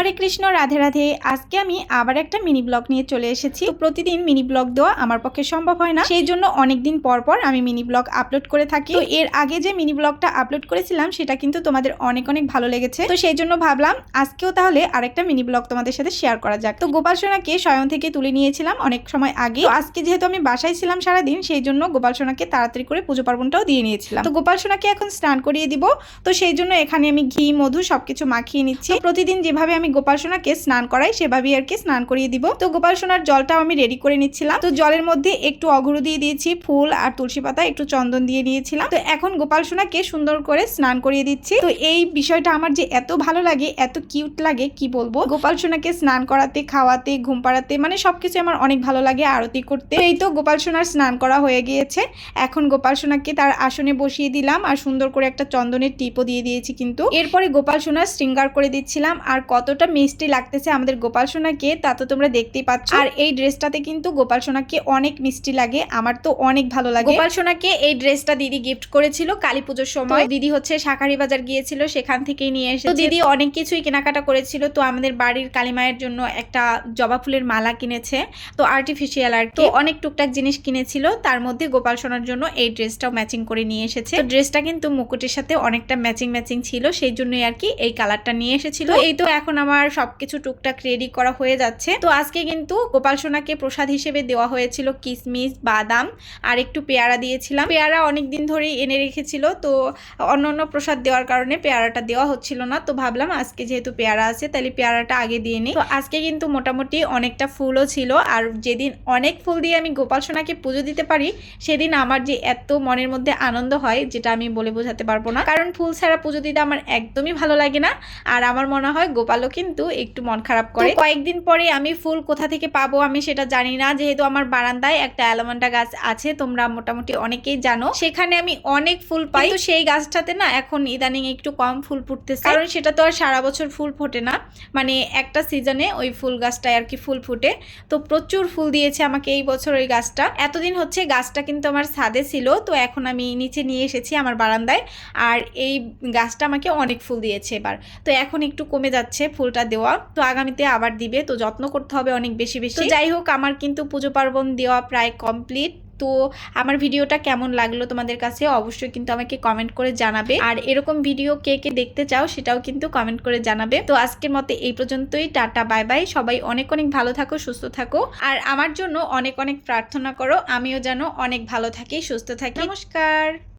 হরে কৃষ্ণ, রাধে রাধে। আজকে আমি আবার একটা মিনি ব্লগ নিয়ে চলে এসেছি। প্রতিদিন মিনি ব্লগ দেওয়া আমার পক্ষে সম্ভব হয় না। সেই জন্য অনেকদিন পর পর আমি মিনি ব্লগ আপলোড করে থাকি। তো এর আগে যে মিনি ব্লগটা আপলোড করেছিলাম, সেটা কিন্তু তোমাদের অনেক অনেক ভালো লেগেছে। তো সেই জন্য ভাবলাম, আজকেও তাহলে আরেকটা মিনি ব্লগ তোমাদের সাথে শেয়ার করা যাক। তো গোপাল সোনাকে স্বয়ং থেকে তুলে নিয়েছিলাম অনেক সময় আগে। আজকে যেহেতু আমি বাসায় ছিলাম সারাদিন, সেই জন্য গোপাল সোনাকে তাড়াতাড়ি করে পুজো পার্বণটাও দিয়ে নিয়েছিলাম। তো গোপাল সোনাকে এখন স্নান করিয়ে দিব। তো সেই জন্য এখানে আমি ঘি, মধু সবকিছু মাখিয়ে নিচ্ছি। প্রতিদিন যেভাবে আমি গোপাল সোনাকে স্নান করাই, সেভাবেই আর কি স্নান করিয়ে দিব। তো গোপাল সোনার জলটাও আমি রেডি করে নিচ্ছিলাম। তো জলের মধ্যে একটু অঘরু দিয়ে দিয়েছি, ফুল আর তুলসী পাতা, একটু চন্দন দিয়ে নিয়েছিলাম। তো এখন গোপাল সোনাকে সুন্দর করে স্নান করিয়ে দিচ্ছি। তো এই বিষয়টা আমার যে এত ভালো লাগে, এত কিউট লাগে, কি বলব? গোপাল সোনাকে স্নান করাতে, খাওয়াতে, ঘুম পাড়াতে মানে সবকিছু আমার অনেক ভালো লাগে আরতি করতে। এই তো গোপাল সোনার স্নান করা হয়ে গিয়েছে। এখন গোপাল সোনাকে তার আসনে বসিয়ে দিলাম আর সুন্দর করে একটা চন্দনের টিপও দিয়ে দিয়েছি কিন্তু। এরপরে গোপাল সোনার শৃঙ্গার করে দিচ্ছিলাম আর কতটা মিষ্টি লাগতেছে আমাদের গোপাল সোনাকে তা তো তোমরা দেখতেই পাচ্ছ। আর এই ড্রেসটাতে কিন্তু গোপাল সোনাকে অনেক মিষ্টি লাগে আমার তো অনেক ভালো লাগে। গোপাল সোনাকে এই ড্রেসটা দিদি গিফট করেছিল কালী পুজোর সময়। দিদি হচ্ছে শাকারি বাজার গিয়েছিল সেখান থেকেই নিয়ে এসে দিদি অনেক কিছুই কেনাকাটা করেছিল তো আমাদের বাড়ির কালী মায়ের জন্য একটা জবা ফুলের মালা কিনেছে তো আর্টিফিশিয়াল আর তো অনেক টুকটাক জিনিস কিনেছিল তার মধ্যে গোপাল সোনার জন্য এই ড্রেসটাও ম্যাচিং করে নিয়ে এসেছে। তো ড্রেসটা কিন্তু মুকুটের সাথে অনেকটা ম্যাচিং ম্যাচিং ছিল সেই জন্যই আর কি এই কালারটা নিয়ে এসেছিল। এই তো এখন আমার সবকিছু টুকটাক রেডি করা হয়ে যাচ্ছে। তো আজকে কিন্তু গোপাল সোনাকে প্রসাদ হিসেবে দেওয়া হয়েছিল কিশমিশ বাদাম আর একটু পেয়ারা দিয়েছিলাম। পেয়ারা অনেক দিন ধরেই এনে রেখেছিল, তো অন্য অন্য প্রসাদ দেওয়ার কারণে পেয়ারাটা দেওয়া হচ্ছিল না। তো ভাবলাম আজকে যেহেতু পেয়ারা আছে, তাহলে পেয়ারাটা আগে দিয়ে নিই। তো আজকে কিন্তু মোটামুটি অনেকটা ফুলও ছিল আর যেদিন অনেক ফুল দিয়ে আমি গোপাল সোনাকে পুজো দিতে পারি, সেদিন আমার যে এত মনের মধ্যে আনন্দ হয়, যেটা আমি বলে বোঝাতে পারব না। কারণ ফুল ছাড়া পুজো দিতে আমার একদমই ভালো লাগে না। আর আমার মনে হয় গোপালও কিন্তু একটু মন খারাপ করে। কয়েকদিন পরে আমি ফুল কোথা থেকে পাবো আমি সেটা জানি না। যেহেতু আমার বারান্দায় একটা অ্যালোমান্ডা গাছ আছে তোমরা মোটামুটি অনেকেই জানো। সেখানে আমি অনেক ফুল পাই। তো সেই গাছটাতে না এখন ইদানিং একটু কম ফুল ফুটতেছে। কারণ সেটা তো আর সারা বছর ফুল ফোটে না। মানে একটা সিজনে ওই ফুল গাছটায় আর কি ফুল ফুটে। তো প্রচুর ফুল দিয়েছে আমাকে এই বছর ওই গাছটা। এতদিন হচ্ছে গাছটা কিন্তু আমার ছাদে ছিল। তো এখন আমি নিচে নিয়ে এসেছি আমার বারান্দায়। আর এই গাছটা আমাকে অনেক ফুল দিয়েছে এবার। তো এখন একটু কমে যাচ্ছে ফুলটা দেওয়া। তো আগামীতে আবার দিবে তো যত্ন করতে হবে অনেক বেশি বেশি। তো যাই হোক আমার কিন্তু পুজো পার্বণ দেওয়া প্রায় কমপ্লিট। তো আমার ভিডিওটা কেমন লাগল তোমাদের কাছে অবশ্যই কিন্তু আমাকে কমেন্ট করে জানাবে। আর এরকম ভিডিও কে কে দেখতে চাও সেটাও কিন্তু কমেন্ট করে জানাবে। তো আজকের মতে এই পর্যন্তই টাটা বাই বাই সবাই অনেক অনেক ভালো থাকো সুস্থ থাকো। আর আমার জন্য অনেক অনেক প্রার্থনা করো আমিও যেন অনেক ভালো থাকি সুস্থ থাকি। নমস্কার।